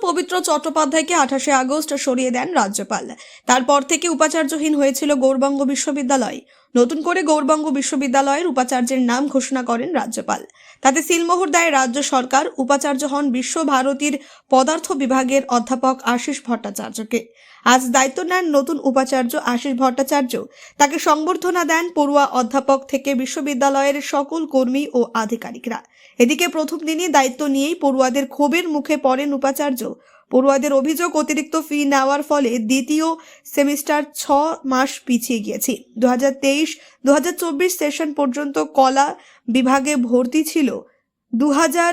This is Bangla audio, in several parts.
পবিত্র চট্টোপাধ্যায়কে আঠাশে আগস্ট সরিয়ে দেন রাজ্যপাল। তারপর থেকে উপাচার্যহীন হয়েছিল গৌরবঙ্গ বিশ্ববিদ্যালয়। নতুন করে গৌরবঙ্গ বিশ্ববিদ্যালয়ের উপাচার্যের নাম ঘোষণা করেন রাজ্যপাল। তাতে সিলমোহর দেয় রাজ্য সরকার উপাচার্য হন বিশ্বভারতীর পদার্থ বিভাগের অধ্যাপক আশিস ভট্টাচার্যকে। আজ দায়িত্ব নেন নতুন উপাচার্য আশিস ভট্টাচার্য। তাকে সংবর্ধনা দেন পড়ুয়া অধ্যাপক থেকে বিশ্ববিদ্যালয়ের সকল কর্মী ও আধিকারিকরা। এদিকে প্রথম দিনই দায়িত্ব নিয়েই পড়ুয়াদের ক্ষোভের মুখে পড়েন উপাচার্য। পড়ুয়াদের অভিযোগ অতিরিক্ত ফি নেওয়ার ফলে দ্বিতীয় সেমিস্টার ছ মাস পিছিয়ে গিয়েছে। দু হাজার তেইশ দু হাজার চব্বিশ সেশন পর্যন্ত কলা বিভাগে ভর্তি ছিল দু হাজার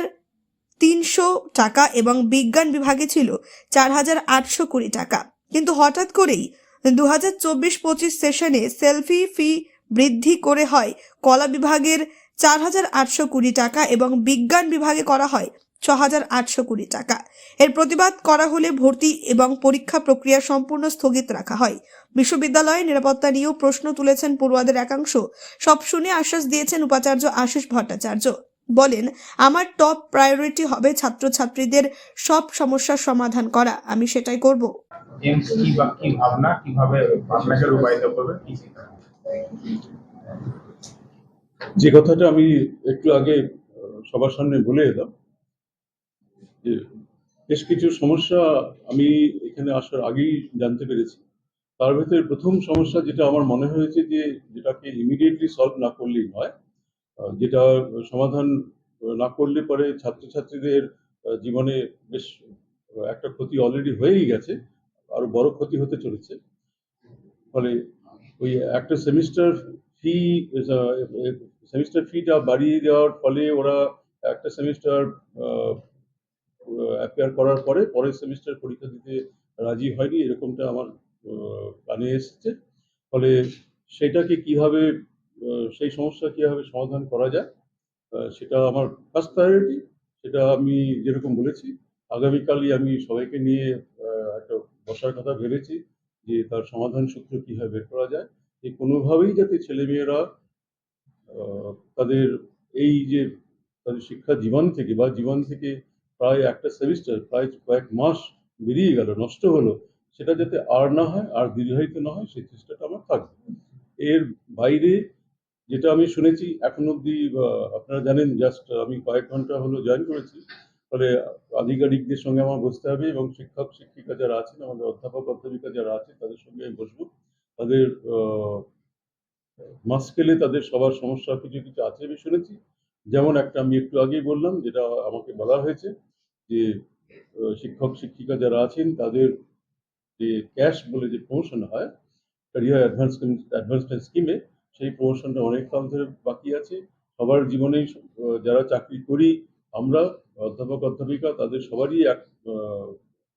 তিনশো টাকা এবং বিজ্ঞান বিভাগে ছিল চার হাজার আটশো কুড়ি টাকা। কিন্তু হঠাৎ করেই দু হাজার চব্বিশ পঁচিশ সেশনে সেলফি ফি বৃদ্ধি করে হয়। কলা বিভাগের চার হাজার আটশো কুড়ি টাকা এবং বিজ্ঞান বিভাগে করা হয় ছ হাজার আটশো কুড়ি টাকা। এর প্রতিবাদ করা হলে ভর্তি এবং পরীক্ষা প্রক্রিয়া সম্পূর্ণ স্থগিত রাখা হয়। বিশ্ববিদ্যালয়ে নিরাপত্তা নিয়েও প্রশ্ন তুলেছেন পড়ুয়াদের একাংশ। সব শুনে আশ্বাস দিয়েছেন উপাচার্য আশিস ভট্টাচার্য। বলেন আমার টপ প্রায়োরিটি হবে ছাত্রছাত্রীদের সব সমস্যার সমাধান করা। আমি সেটাই করব। এমস কি বা কি ভাবনা? কীভাবে ভাবনাকে রূপায়িত করবে? কি যে কথাটা আমি একটু আগে সবার সামনে বলে এলাম যে বেশ কিছু সমস্যা আমি এখানে আসার আগেই জানতে পেরেছি। তার ভেতরে প্রথম সমস্যা যেটা আমার মনে হয়েছে যে যেটাকে ইমিডিয়েটলি সলভ না করলেই নয় যেটা সমাধান না করলে পরে ছাত্রছাত্রীদের জীবনে বেশ একটা ক্ষতি অলরেডি হয়েই গেছে, আরও বড় ক্ষতি হতে চলেছে। ফলে ওই একটা সেমিস্টার ফি সেমিস্টার ফিটা বাড়িয়ে দেওয়ার ফলে ওরা একটা সেমিস্টার অ্যাপিয়ার করার পরে পরের সেমিস্টার পরীক্ষা দিতে রাজি হয়নি, এরকমটা আমার কানে এসেছে। ফলে সেটাকে কীভাবে সেই সমস্যা কীভাবে সমাধান করা যায় সেটা আমার ফার্স্ট প্রায়োরিটি সেটা আমি যেরকম বলেছি, আগামীকালই আমি সবাইকে নিয়ে একটা বসার কথা ভেবেছি যে তার সমাধান সূত্র কীভাবে বের করা যায়, যে কোনোভাবেই যাতে ছেলেমেয়েরা তাদের এই যে তাদের শিক্ষা জীবন থেকে বা জীবন থেকে প্রায় একটা সেমিস্টার প্রায় কয়েক মাস বেরিয়ে গেল, নষ্ট হলো, সেটা যাতে আর না হয়, আর দীর্ঘায়িত না হয়, সেই চেষ্টাটা আমার থাকবে। এর বাইরে যেটা আমি শুনেছি, এখন অবধি আপনারা জানেন জাস্ট আমি কয়েক ঘণ্টা হলো জয়েন করেছি। ফলে আধিকারিকদের সঙ্গে আমার বসতে হবে এবং শিক্ষক, শিক্ষিকা যারা আছেন, আমাদের অধ্যাপক, অধ্যাপিকা যারা আছেন তাদের সঙ্গে আমি বসবো। তাদের মাস্কেলে তাদের সবার সমস্যা কিছু কিছু আছে আমি শুনেছি। যেমন একটা আমি একটু আগেই বললাম, যেটা আমাকে বলা হয়েছে যে শিক্ষক, শিক্ষিকা যারা আছেন, তাদের যে ক্যাশ বলে যে প্রমোশন হয় ক্যারিয়ার অ্যাডভান্সমেন্ট অ্যাডভান্সমেন্ট স্কিমে সেই প্রমোশনটা অনেক কাল ধরে বাকি আছে। সবার জীবনেই যারা চাকরি করি, আমরা অধ্যাপক, অধ্যাপিকা, তাদের সবারই এক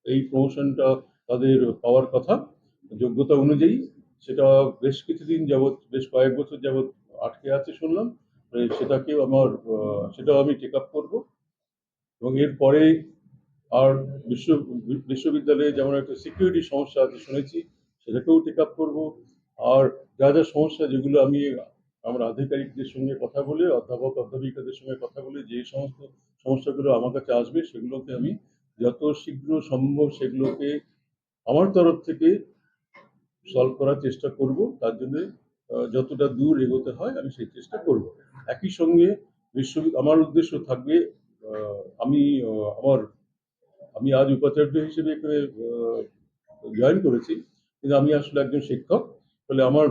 এই প্রমোশনটা তাদের পাওয়ার কথা, যোগ্যতা অনুযায়ী। সেটা বেশ কিছুদিন যাবৎ, বেশ কয়েক বছর যাবৎ আটকে আছে শুনলাম। সেটাকেও আমার সেটাও আমি টেক আপ করব। এবং এরপরে আর বিশ্ব বিশ্ববিদ্যালয়ে যেমন একটা সিকিউরিটি সমস্যা আছে শুনেছি, সেটাকেও টেক আপ করব। আর যা যা সমস্যা যেগুলো আমি, আমার আধিকারিকদের সঙ্গে কথা বলে, অধ্যাপক, অধ্যাপিকাদের সঙ্গে কথা বলে যে সমস্ত সমস্যাগুলো আমার কাছে আসবে, সেগুলোকে আমি যত শীঘ্র সম্ভব সেগুলোকে আমার তরফ থেকে সলভ করার চেষ্টা করব। তার জন্য যতটা দূর এগোতে হয় আমি সেই চেষ্টা করব। একই সঙ্গে বিশ্ব, আমার উদ্দেশ্য থাকবে আমি আমার, আমি আজ উপাচার্য হিসেবে জয়েন করেছি। কিন্তু আমি আসলে একজন শিক্ষক। ফলে আমার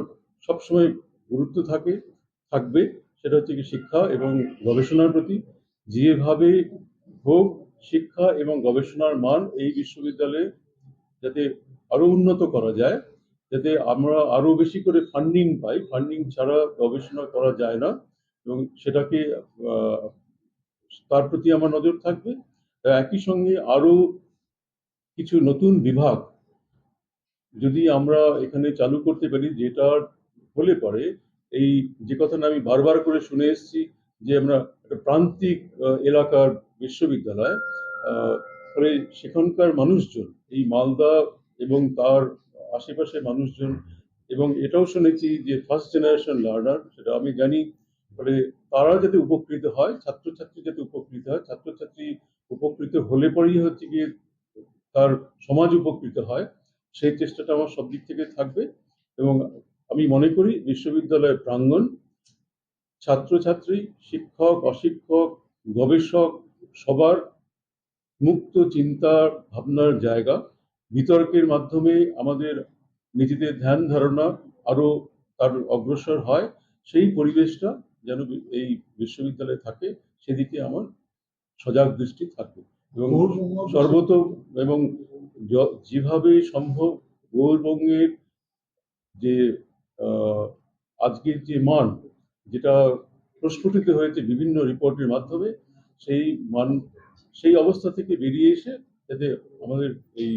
সবসময় গুরুত্ব থাকে, থাকবে, সেটা হচ্ছে কি শিক্ষা এবং গবেষণার প্রতি। যেভাবে হোক শিক্ষা এবং গবেষণার মান এই বিশ্ববিদ্যালয়ে যাতে আরও উন্নত করা যায়, যাতে আমরা আরও বেশি করে ফান্ডিং পাই ফান্ডিং ছাড়া গবেষণা করা যায় না এবং সেটাকে তার প্রতি আমার নজর থাকবে। একই সঙ্গে আরও কিছু নতুন বিভাগ যদি আমরা এখানে চালু করতে পারি, যেটা হলে পরে এই যে কথাটা আমি বারবার করে শুনে এসেছি যে আমরা একটা প্রান্তিক এলাকার বিশ্ববিদ্যালয় ফলে সেখানকার মানুষজন, এই মালদা এবং তার আশেপাশে মানুষজন, এবং এটাও শুনেছি যে ফার্স্ট জেনারেশন লার্নার সেটা আমি জানি, ফলে তারা যাতে উপকৃত হয়, ছাত্রছাত্রী যাতে উপকৃত হয়, ছাত্রছাত্রী উপকৃত হলে পরেই হচ্ছে গিয়ে তার সমাজ উপকৃত হয়। সেই চেষ্টাটা আমার সব দিক থেকে থাকবে এবং আমি মনে করি বিশ্ববিদ্যালয়ের প্রাঙ্গণ ছাত্রছাত্রী, শিক্ষক, অশিক্ষক, গবেষক সবার মুক্ত চিন্তার ভাবনার জায়গা। বিতর্কের মাধ্যমে আমাদের নিজেদের ধ্যান ধারণা আরও তার অগ্রসর হয়। সেই পরিবেশটা যেন এই বিশ্ববিদ্যালয়ে থাকে, সেদিকে আমার সজাগ দৃষ্টি থাকবে। এবং সর্বত এবং যেভাবে সম্ভব গৌরবঙ্গের যে আজকের যে মান যেটা প্রস্ফুটিত হয়েছে বিভিন্ন রিপোর্টের মাধ্যমে সেই মান সেই অবস্থা থেকে বেরিয়ে এসে যাতে আমাদের এই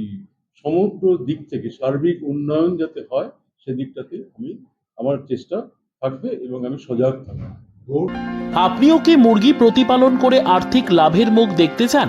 সমগ্র দিক থেকে সার্বিক উন্নয়ন যাতে হয় সেদিকটাতে আমি আমার চেষ্টা থাকবে এবং আমি সজাগ থাকব। আপনিও কি মুরগি প্রতিপালন করে আর্থিক লাভের মুখ দেখতে চান?